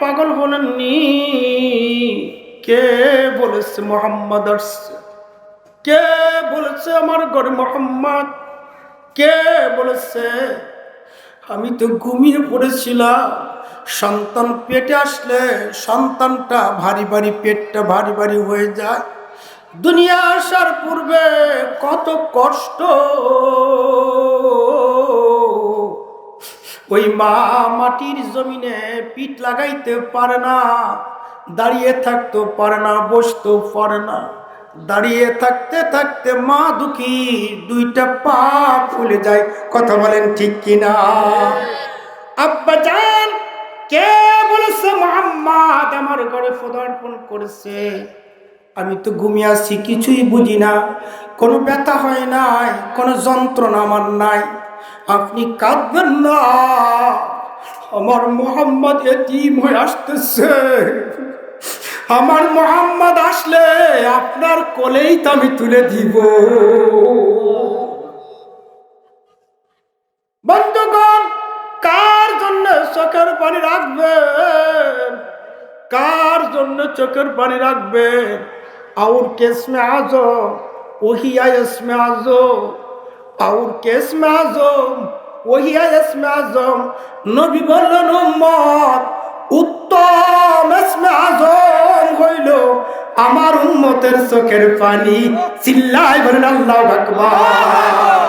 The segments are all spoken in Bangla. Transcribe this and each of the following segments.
পাগল হলেননি কে বলেছে মোহাম্মদ আসছে কে বলেছে আমার ঘরে মোহাম্মদ? কে বলেছে? আমি তো ঘুমিয়ে পড়েছিলাম। সন্তান পেটে আসলে সন্তানটা ভারী ভারী পেটটা ভারী ভারী হয়ে যায়। দুনিয়া আসার পূর্বে কত কষ্ট ওই মা মাটির জমিনে পিঠ লাগাইতে পারে না, দাঁড়িয়ে থাকতে পারে না বসতেও পারে না। দাঁড়িয়ে থাকতে থাকতে মা দুঃখী দুইটা পা ফুলে যায়, কথা বলেন ঠিক কিনা? আব্বা জান, কে বলেছে মোহাম্মদ আমার ঘরে পদার্পণ করেছে? আমি তো ঘুমিয়ে আছি, কিছুই বুঝি না। কোনো ব্যথা হয় নাই, কোনো যন্ত্রণা আমার নাই। আপনি কাঁদবেন না। আমার মোহাম্মদ এটিম হয়ে আসতেছে। আমার মোহাম্মদ আসলে আপনার কোলেই তো আমি তুলে দিব। বন্ধুগণ, কার জন্য চোখের পানি রাখবে কার জন্য চোখের পানি রাখবে আউর কেসমে আজো ওহিয়া এসমে আজো আউর কেসমে আজম ওহিয়া এসমে আজম নবী বললেন, উম্মত, উত্তম এসমে আজম হইল। আমার উম্মতের চোখের পানি চিল্লাই বলেন, আল্লাহ আকবার।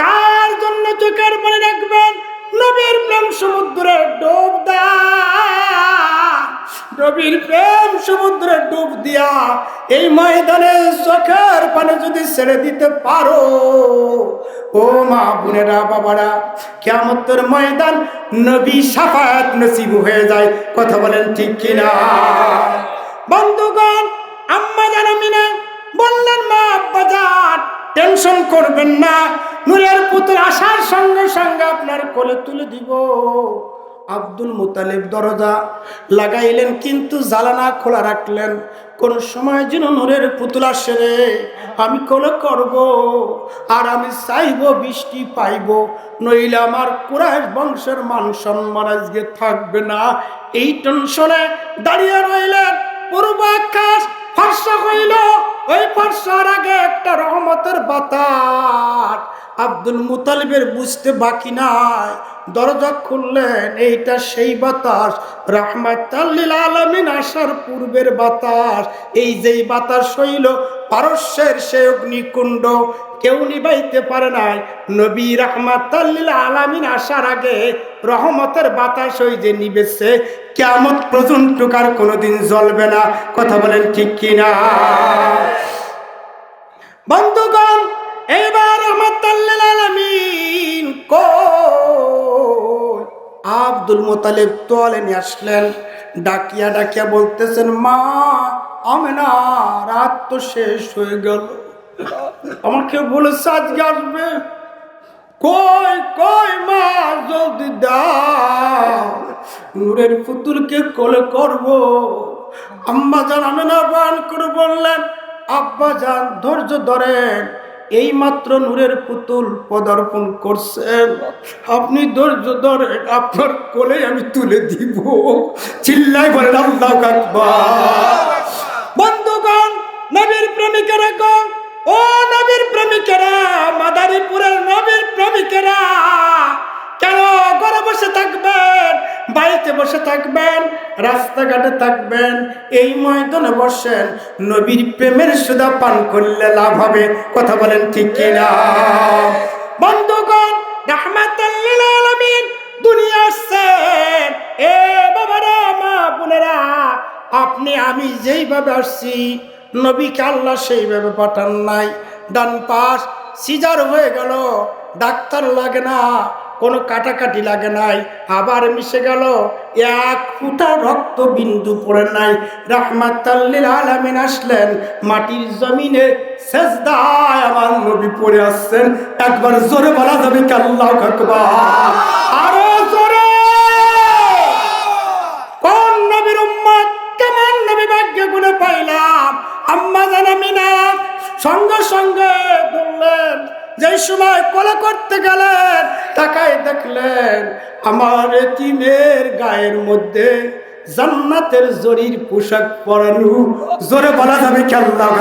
কার জন্য চোখের পানি রাখবেন? নবীর প্রেম সমুদ্রের ডোব দা নবীর প্রেম সমুদ্রে ডুব দিয়া এই ময়দানে চোখের পানি যদি ছেড়ে দিতে পারো। ও মা বোনেরা, বাবারা কেমতের ময়দান নবী সাফাত নসিব হয়ে যায়। কথা বলেন ঠিক কিনা? বন্ধুগণ, আম্মা জানামি না বললেন, মা আব্বা যান টেনশন করবেন না, নূরের পুতুল আসার সঙ্গে সঙ্গে আপনার কোলে তুলে দিব। আব্দুল মুতালিব দরজা লাগাইলেন, কিন্তু জ্বালানা খোলা রাখলেন। কোন সময় যেন নূরের পুতুল আসে রে, আমি কোলে করব আর আমি চাইব, বৃষ্টি পাইব। নইলে আমার কুরাইশ বংশের মান সম্মান আজকে থাকবে না। এই টেনশনে দাঁড়িয়ে রইলেন পূর্ব আকাশ ফর্সা হইল। ওই ফর্সার আগে একটা রহমতের বাতাস। আব্দুল মুতালিবের বুঝতে বাকি নাই। দরজা খুললেন, এইটা সেই বাতাস। রাহমাতাল্লিল আলামিন আসার পূর্বের বাতাস। এই যেই বাতাস হইল পারস্যের সে অগ্নিকুণ্ড। কেউ নিবাইতে পারে নাই। নবী রাহমাতাল্লিল আলামিন আসার আগে রহমতের বাতাস ওই যে নিবেছে। কেমন পর্যন্তকার কোনোদিন জ্বলবে না। কথা বলেন ঠিক কিনা? বন্ধুগণ এবার রহমতাল্লিল আলামিন কই আব্দুল মোতালেব তোয়ালে নিয়ে আসলেন। ডাকিয়া ডাকিয়া বলতেছেন, মা আমেনা রাত তো শেষ হয়ে গেল। আমাকে বলেছে, আজকে আসবে। কই কই মা, জলদি দাও। নূরের পুতুলকে কোলে করব। আম্মা জান আমেনা বান করে বললেন আব্বা যান ধৈর্য ধরেন। এই মাত্র নূরের পুতুল পদার্পণ করছেন। আপনি ধৈর্য ধরে আপনার কোলে আমি তুলে দিব। চিল্লাই বলেন, আল্লাহ বন্ধুগণ, নবীর প্রেমিকেরা ও নবীর প্রেমিকেরা বসে থাকবেন, রাস্তাঘাটে থাকবেন, এই ময়দানে বসেন, নবীর প্রেমের সুদা পান করলে লাভ হবে, কথা বলেন ঠিক কিনা? বন্ধুগণ, রাহমাতাল্লিল আলামিন, দুনিয়া এ বাবারা, মা বোনেরা, আপনি, আমি যেইভাবে আসছি, নবীকে আল্লাহ সেইভাবে পাঠান নাই। ডান পাশ, সিজার হয়ে গেল, ডাক্তার লাগে না। কোনো কাটাকাটি লাগে নাই। আবার মিশে গেল, এক ফুটা রক্ত বিন্দু পড়ে নাই। রাহমাতাল্লিল আলামিন আসলেন, মাটির জমিনে সেজদায় আমার নবী পড়ে আসছেন। একবার জোরে বলা যাবে কি আল্লাহ আকবার? আরও জোরে! কোন নবীর উম্মত কেমন নবী ভাগ্য পাইলাম? আম্মা জানামি না সঙ্গে সঙ্গে বললেন যে সময় কোলে করতে গেলেন, তাকায় দেখলেন আমার এতিমের গায়ের মধ্যে জান্নাতের জরির পোশাক পরানো। জোরে বলা যাবে আল্লাহু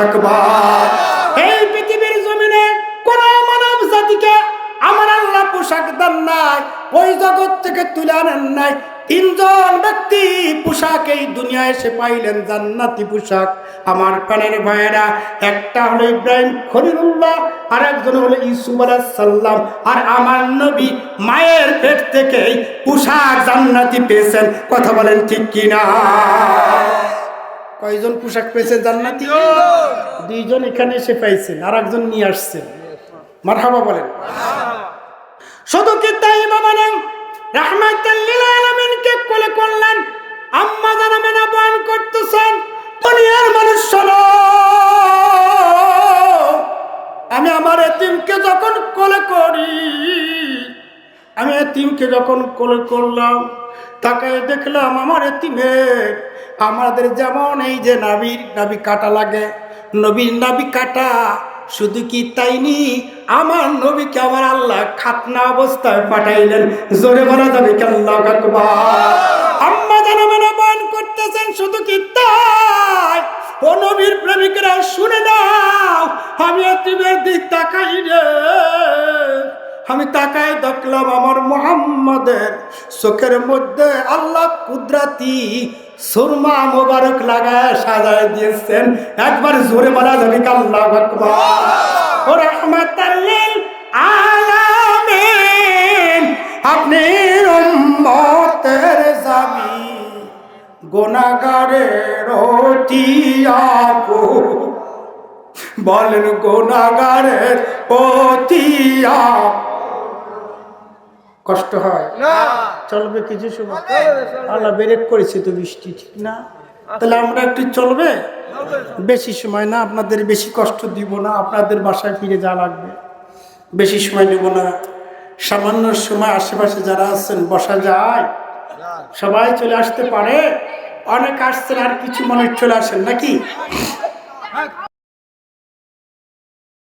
এই পৃথিবীর জমিনে কোন মানব জাতিকে আমার আল্লাহ পোশাক দেন নাই, ওই জগৎ থেকে তুলে আনেন নাই। তিনজন ব্যক্তি পোশাক এই দুনিয়ায় এসে পাইলেন জান্নাতি পোশাক। আমার প্রাণের ভাইয়েরা, একটা হলো ইব্রাহিম খলিলুল্লাহ আর একজন হলো ইসুফ সাল্লাম আর আমার নবী মায়ের পেট থেকে পোশাক জান্নাতি পেয়েছেন। কথা বলেন ঠিক কিনা? কয়জন পোশাক পেয়েছেন জান্নাতি? দুইজন এখানে এসে পাইছেন আর একজন নিয়ে আসছেন। মারহাবা বলেন। শুধু কি তাই বাবা না রাহমাতাল্লিল আলামিনকে কোলে করলেন। এতিমকে যখন কোলে করি, আমি এতিমকে যখন কোলে করলাম, তাকে দেখলাম আমার এতিমের আমাদের যেমন এই যে নাবির নাবি কাটা লাগে, নবীর নাবি কাটা, শুধু কি তাই নি? আমার নবীকে আমার আল্লাহ খাতনা অবস্থায় পাঠাইলেন। জোরে বলা যাবে আল্লাহ আম্মা জানাবেন বয়ন করতেছেন, শুধু কি তাই? ও নবীর প্রেমিকরা, শুনে নাও, আমি এতিমের দিক তাকাই রে। আমি তাকাই দেখলাম আমার মোহাম্মদের চোখের মধ্যে আল্লাহ কুদরাতি সুরমা মোবারক লাগায় সাজায় দিয়েছেন। একবার জোরে বলা যাবে আল্লাহ ও আলামিন, আপনি উম্মতের জামি গোনাগারের আপু বলেন গোনাগারের আপু কষ্ট হয়? না। চলবে কিছু সময়? আল্লাহ বেরেক করেছে তো বৃষ্টি ঠিক না? তাহলে আমরা একটু চলবে? বেশি সময় না আপনাদের বেশি কষ্ট দিব না আপনাদের বাসায় ফিরে যা লাগবে। বেশি সময় নেব না। সামান্য সময় আশেপাশে যারা আছেন বসা যায়। সবাই চলে আসতে পারে। অনেক আসছেন আর কিছু মনে চলে আসেন নাকি?